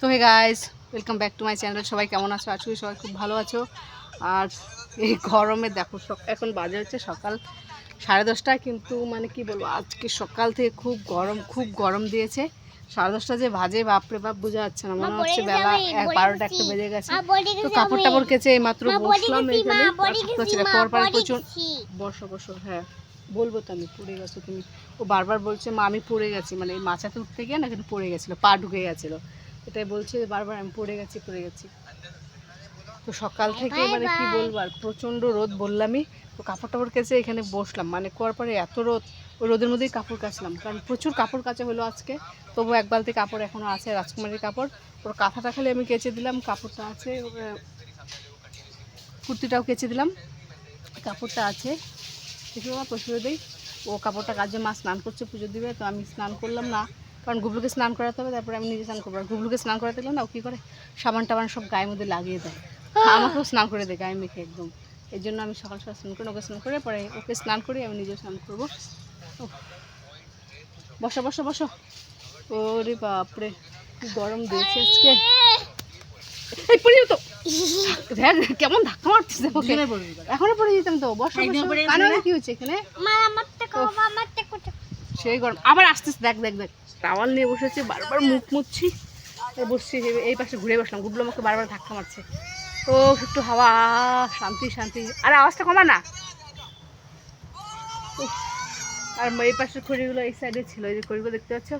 তো hey guys welcome back to my channel সবাই কেমন আছো? আজকে সবাই খুব ভালো আছো। আর এই গরমে দেখো এখন বাজে হচ্ছে সকাল সাড়ে দশটা কিন্তু মানে কি বলব আজকে সকাল থেকে খুব গরম খুব গরম দিয়েছে। সাড়ে দশটা যে বাজে বাপরে বাপ বোঝা যাচ্ছে না। মনে হচ্ছে বেলা এক বারোটা একটা বেজে গেছে। তো কাপড় টাপড় কেচে এই মাত্র বসলাম এখানে। পারছি না পর পর প্রচুর বসো বসো হ্যাঁ বলব তো আমি পড়ে গেছো তুমি। ও বারবার বলছে মা আমি পড়ে গেছি মানে এই মাচাতে উঠতে গিয়ে না কিন্তু পড়ে গেছিল পা ঢুকে গেছিল। এটাই বলছে বারবার আমি পড়ে গেছি পড়ে গেছি। তো সকাল থেকে মানে কি বলব আর প্রচণ্ড রোদ বললামই। তো কাপড় টাপড় কেচে এখানে বসলাম মানে করার পরে এত রোদ ওই রোদের মধ্যেই কাপড় কাচলাম। কারণ প্রচুর কাপড় কাচা হলো আজকে তবু এক বালতি কাপড় এখনও আছে রাজকুমারীর কাপড়। ওর কাঁথাটা খালি আমি কেচে দিলাম কাপড়টা আছে কুর্তিটাও কেচে দিলাম কাপড়টা আছে। দেখি বাবা প্রচুর দিই। ও কাপড়টা কাজে মা স্নান করছে পুজো দিবে তো আমি স্নান করলাম না কারণ গুবলুকে স্নান করাতে হবে তারপরে আমি নিজে স্নান করব। আর গুবলুকে স্নান করাতে গেলে না ও কী করে? সাবান টাবান সব গায়ের মধ্যে লাগিয়ে দেয়। আমাকেও স্নান করে দেয় গায়ে মেখে একদম। এর জন্য আমি সকাল সকাল স্নান করি ওকে স্নান করে পরে ওকে স্নান করি আমি নিজেও স্নান করব। বসো বসো বসো। ওরে বাপরে গরম দিয়েছে আজকে। এই পড়ে যেত। দেখ কেমন ধাক্কা মারছিস এখনও পড়ে যেতাম তো বসো কানে কি হচ্ছে এখানে. সেই গরম। আবার আসতেছে, দেখ দেখ দেখ। টাওয়াল নিয়ে বসেছি, বারবার মুখ মুচ্ছি। বসছি, এই- পাশে ঘুরে বসলাম। গুবলো আমাকে বারবার ধাক্কা মারছে। ও, একটু হাওয়া, শান্তি শান্তি। আর, আওয়াজটা কমা না। আর এই পাশের খড়িগুলো এই সাইডে ছিল, এই যে খড়িগুলো দেখতে পাচ্ছ?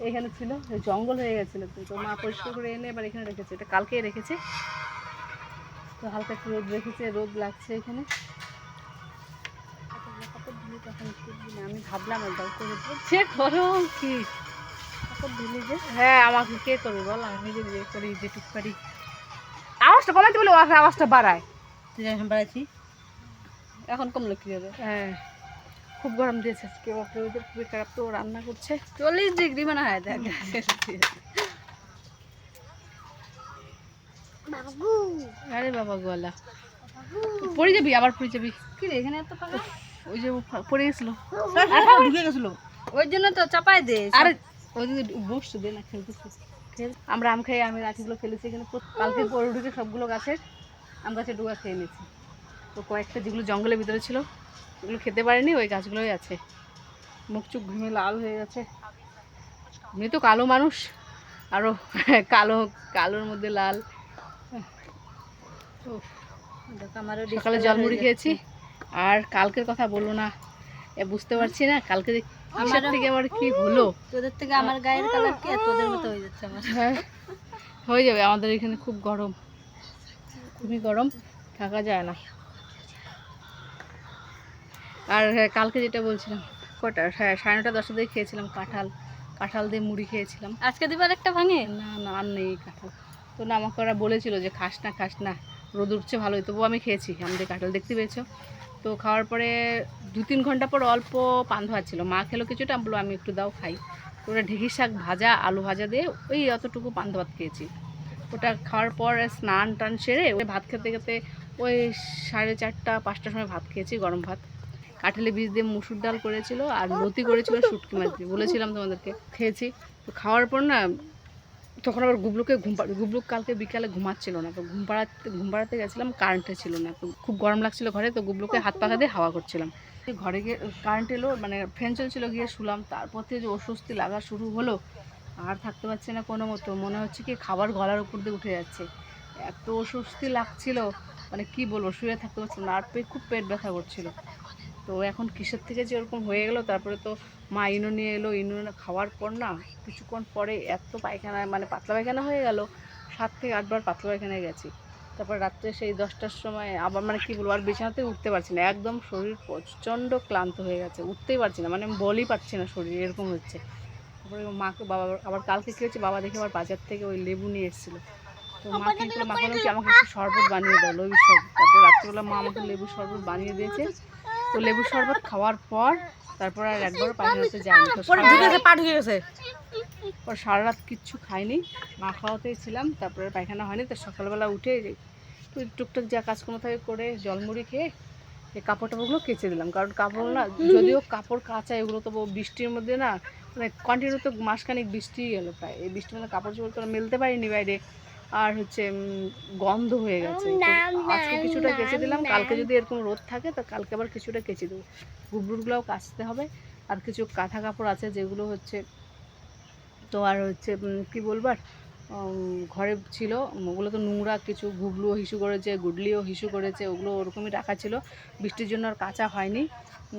এখানে ছিল জঙ্গল হয়ে গেছিল তো মা পরিষ্কার করে এনে এবার এখানে রেখেছে। এটা কালকেই রেখেছে। তো হালকা একটু রোদ রেখেছে, রোদ লাগছে এখানে। ভাবলাম একবার করে সে গরম কি? হ্যাঁ আমাকে কে করবে বল? আমি নিজে নিজে করি যেটুক পারি। আওয়াজটা কমাতে বলে আওয়াজটা বাড়ায়। তুই যখন বাড়াচ্ছি এখন কমলো কি হবে? হ্যাঁ। খুব গরম দিয়েছে আজকে ওদের খুবই খারাপ তো রান্না করছে। চল্লিশ ডিগ্রি মনে হয় দেখ। আরে বাবা গলা পড়ে যাবি আবার পড়ে যাবি। কি রে এখানে এত পাকা ওই যে পড়ে গেছিল। ঢুকে গেছিল। ওই জন্য তো চাপাই দে আরে ওই যে বসছো দে না খেলতে আমরা আম খাই আমি লাঠিগুলো ফেলেছি এখানে। কালকে পরে ঢুকে সবগুলো গাছের আম গাছে ডুবা খেয়ে নিয়েছি। তো কয়েকটা যেগুলো জঙ্গলের ভিতরে ছিল ওগুলো খেতে পারেনি ওই গাছগুলোই আছে। মুখ চুখ ঘুমে লাল হয়ে গেছে। এমনি তো কালো মানুষ। আরও কালো কালোর মধ্যে লাল। সকালে জলমুড়ি খেয়েছি। আর কালকের কথা বলো না। এ বুঝতে পারছি না কালকে যে কিসের থেকে আমার কি হলো? তোদের থেকে আমার গায়ের কালার কি? তোদের মতো হয়ে যাচ্ছে আমার। হ্যাঁ হয়ে যাবে আমাদের এখানে খুব গরম। খুবই গরম থাকা যায় না। আর হ্যাঁ, কালকে যেটা বলছিলাম কটা? হ্যাঁ সাড়ে নটা দশটা দিয়ে খেয়েছিলাম কাঁঠাল। কাঁঠাল দিয়ে মুড়ি খেয়েছিলাম। আজকে দিবার একটা ভাঙে? না না আর নেই কাঁঠাল। তো না আমাকে ওরা বলেছিল যে খাস না খাস না রোদ উঠছে ভালোই তবুও আমি খেয়েছি। আমাদের কাঁঠাল দেখতে পেয়েছ? তো খাওয়ার পরে দু তিন ঘণ্টা পর অল্প পান ভাত ছিল। মা খেলো কিছুটা, বলল, আমি একটু দাও, খাই। ওটা ঢেঁকির শাক ভাজা, আলু ভাজা দিয়ে ওই অতটুকু পান ভাত খেয়েছি। ওটা খাওয়ার পর স্নান টান সেরে ওই ভাত খেতে খেতে ওই সাড়ে চারটা, পাঁচটার সময় ভাত খেয়েছি, গরম ভাত। কাঁঠালি বীজ দিয়ে মুসুর ডাল করেছিল আর লতি করেছিল শুটকি মাছ দিয়ে। বলেছিলাম তোমাদেরকে, খেয়েছি। তো খাওয়ার পর না তখন আবার গুবলুকে ঘুম গুবলুক কালকে বিকালে ঘুমাচ্ছিল না, তো ঘুম পাড়াতে ঘুম পাড়াতে গেছিলাম কারেন্টে ছিল না, তো খুব গরম লাগছিল ঘরে, তো গুবলুকে হাত পাখা দিয়ে হাওয়া করছিলাম। ঘরে গিয়ে কারেন্ট এলো মানে ফ্যান চলছিল গিয়ে শুলাম, তারপর থেকে যে অস্বস্তি লাগা শুরু হলো, আর থাকতে পারছি না কোনো মতো, মনে হচ্ছে কি খাবার গলার উপর দিয়ে উঠে যাচ্ছে। এত অস্বস্তি লাগছিল মানে কি বলব, শুয়ে থাকতে পারছিলাম না, আর পেট খুব পেট ব্যথা করছিল। তো এখন কিসের থেকে যে ওরকম হয়ে গেলো? তারপরে তো মা ইনো নিয়ে এলো। ইনো খাওয়ার পর না কিছুক্ষণ পরে এত পায়খানা মানে পাতলা পায়খানা হয়ে গেল। সাত থেকে আটবার পাতলা পায়খানায় গেছি। তারপর রাত্রে সেই দশটার সময় আবার মানে কি বলব আর বিছানাতে উঠতে পারছি না। একদম শরীর প্রচণ্ড ক্লান্ত হয়ে গেছে। উঠতেই পারছি না মানে আমি বলই পারছি না শরীর এরকম হচ্ছে। তারপরে মাকে বাবা আবার কালকে কী হচ্ছে বাবা দেখে আবার বাজার থেকে ওই লেবু নিয়ে এসেছিল। তো মা কী করল মা বলল কি আমাকে একটু শরবত বানিয়ে দাও লেবু শরবত। তারপর রাত্রেবেলা মা আমাকে লেবু শরবত বানিয়ে দিয়েছে। তো লেবু শরবত খাওয়ার পর তারপর আর একবারও পায়খানাতে যায়নি তো পরে সারা ঢুকে রাত- গেছে পা ঢুকে গেছে। পর সারা রাত কিচ্ছু খাইনি। মা খাওয়াতেই ছিলাম তারপরে পায়খানা হয়নি তো সকালবেলা উঠে টুকটাক যা কাজকর্ম থাকে করে জলমুড়ি খেয়ে এই কাপড় টাপড়গুলো কেচে দিলাম। কারণ কাপড় না যদিও কাপড় কাঁচা এগুলো তো বৃষ্টির মধ্যে না মানে কন্টিনিউ তো মাসখানেক বৃষ্টি গেলো প্রায়। এই বৃষ্টি মধ্যে কাপড় চোপড় তো মেলতে পারিনি বাইরে। আর হচ্ছে গন্ধ হয়ে গেছে। আজকে কিছুটা কেচে দিলাম। কালকে যদি এরকম রোদ থাকে তো কালকে আবার কিছুটা কেচে দেবো। গুবরুগুলোও কাচতে হবে। আর কিছু কাঁথা কাপড় আছে যেগুলো হচ্ছে তো আর হচ্ছে কি বলবার ঘরে ছিল ওগুলো তো নোংরা কিছু গুবলুও হিসু করেছে গুডলিও হিসু করেছে ওগুলো ওরকমই রাখা ছিল। বৃষ্টির জন্য আর কাঁচা হয়নি।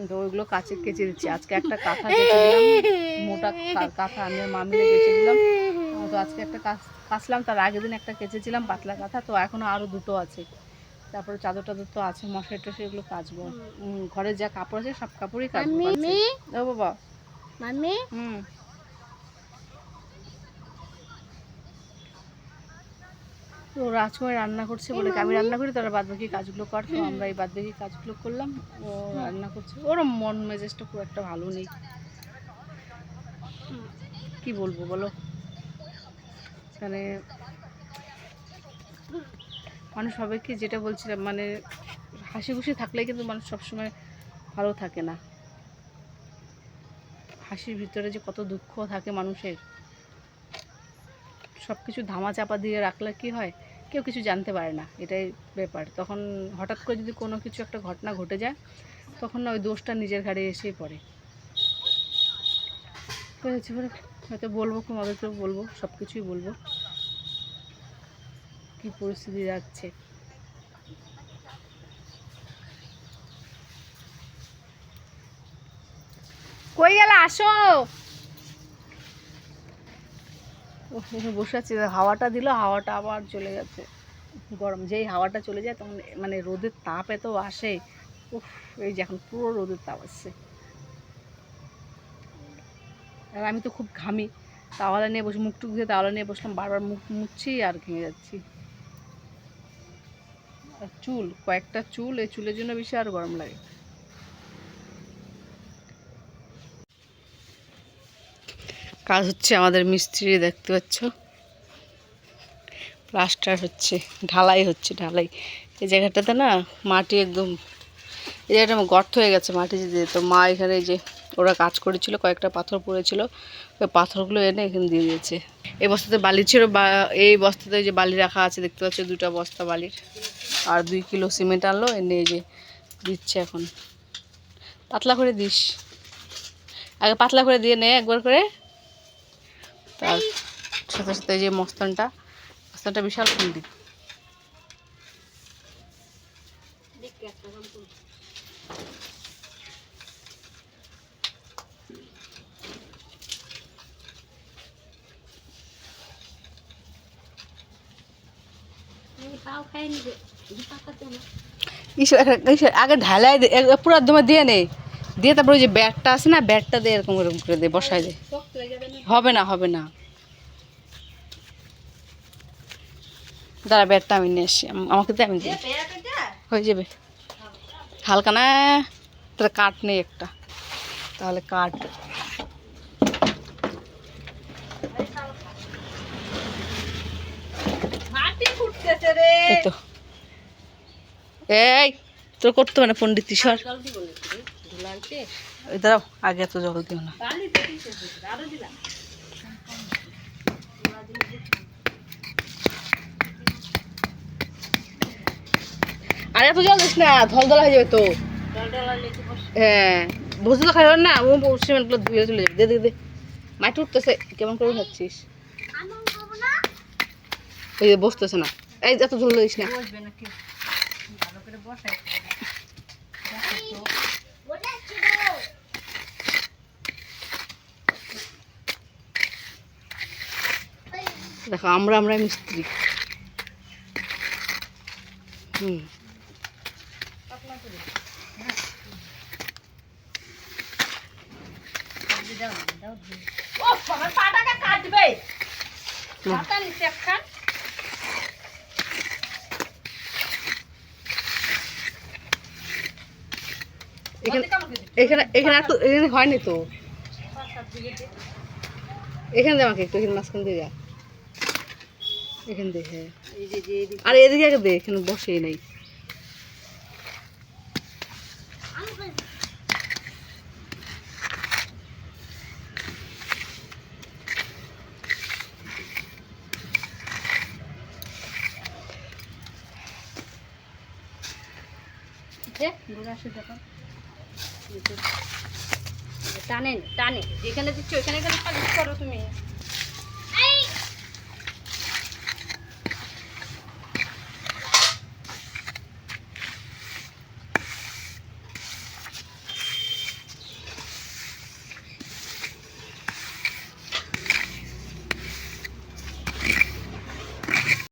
তো ওইগুলো কাচে কেচে দিচ্ছি। আজকে একটা কাঁথা কেচে দিলাম। মোটা কাঁথা আমি আর মা কেচে দিলাম। তো আজকে একটা কাচ কাচলাম তার আগের দিন একটা কেচেছিলাম পাতলা কাঁথা তো এখনও আরও দুটো আছে। তারপরে চাদর টাদর তো আছে মশারি টশারি এগুলো কাচবো। ঘরে যা কাপড় আছে সব কাপড়ই কাচবো। ও বাবা। মাম্মি? হুম। তো রাজকুমার রান্না করছে বলে আমি রান্না করি তারা বাদ বাকি কাজগুলো কর। তো আমরা এই বাদ বাকি কাজগুলো করলাম ও রান্না করছে। ওর মন মেজাজটা খুব একটা ভালো নেই। কি বলব বলো? মানে মানুষ হবে কি যেটা বলছিলাম মানে হাসি খুশি থাকলে কিন্তু মানুষ সবসময় ভালো থাকে না। হাসির ভিতরে যে কত দুঃখ থাকে মানুষের সব কিছু ধামা চাপা দিয়ে রাখলে কি হয়? কেউ কিছু জানতে পারে না, এটাই ব্যাপার। তখন হঠাৎ করে যদি কোনো কিছু একটা ঘটনা ঘটে যায়, তখন না ওই দোষটা নিজের ঘাড়ে এসেই পড়ে। তো হচ্ছে হয়তো বলব করে বলব সব কিছুই বলব। কি পরিস্থিতি যাচ্ছে। কই গেল? আসো। বসে আছি। হাওয়াটা দিল, হাওয়াটা আবার চলে গেছে। গরম, যেই হাওয়াটা চলে যায় তখন মানে রোদের তাপ এত আসে। উফ, এই যে এখন পুরো রোদের তাপ আসছে। আর আমি তো খুব ঘামি। তাওয়ালা নিয়ে বসে, মুখ টুক দিয়ে তাওয়ালা নিয়ে বসলাম, বারবার মুখ মুছছি আর ঘেমে যাচ্ছি। চুল, কয়েকটা চুল, এই চুলের জন্য বেশি আর গরম লাগে। কাজ হচ্ছে আমাদের মিস্ত্রি, দেখতে পাচ্ছ? প্লাস্টার হচ্ছে, ঢালাই হচ্ছে, ঢালাই। এই জায়গাটাতে না মাটি একদম এই আমার গর্ত হয়ে গেছে মাটি দিয়ে তো মা এখানে যে ওরা কাজ করেছিল, কয়েকটা পাথর পড়েছিল, ওই পাথরগুলো এনে এখানে দিয়ে দিয়েছে। এই বস্তাতে বালি ছিল, বা এই বস্তাতে যে বালি রাখা আছে, দেখতে পাচ্ছ দুটো বস্তা বালির। আর দুই কিলো সিমেন্ট আনলো, এনে এই যে দিচ্ছে এখন। পাতলা করে দিস। আগে পাতলা করে দিয়ে নে একবার করে। তার সাথে সাথে যে মস্তানটা মস্তানটা বিশাল সুন্দর তাও খাইনি রে পাকাতে না ইস- এক- ইস- আগে ঢালাই দে পুরো দমে দিয়ে নেই। দিয়ে তারপরে ওই যে ব্যাগটা আছে না ব্যাগটা দিয়ে এরকম এরকম করে দিয়ে বসাই দে। হবে না হবে না। দাঁড়া ব্যাগটা আমি নিয়ে আসি। আমাকে দে আমি দিই হয়ে যাবে। হালকা না তাহলে কাঠ নেই একটা। তাহলে কাঠ মাটি ফুটতেছে রে এই তোর করতে হবে না দাঁড়াও আগে এত জল দিও না। আরও এত জল দিস না ধল ধলা হয়ে যাবে তো। হ্যাঁ বসে তো খাইবার না ও সিমেন্টগুলো ধুয়ে চলে যাবে। দে দে দে। মাটি উঠতেছে কেমন করে খাচ্ছিস এই বসতেছে না। এই এত ধুলো দিস না। দেখো আমরা আমরা মিস্ত্রি। হুম। ও পাটাটা কাটবে। নিচে একখান। এখানে এখানে এখানে আর তো এখানে হয়নি তো। এখানে দে আমাকে একটু এখানে মাঝখান দিয়ে যা। এখানে দেখে হ্যাঁ। আর এদিকে আগে দে এখানে বসেই নাই। ঘুরে আসে দেখো। টানে টানে যেখানে দিচ্ছ ওইখানে খালি পালিশ করো তুমি।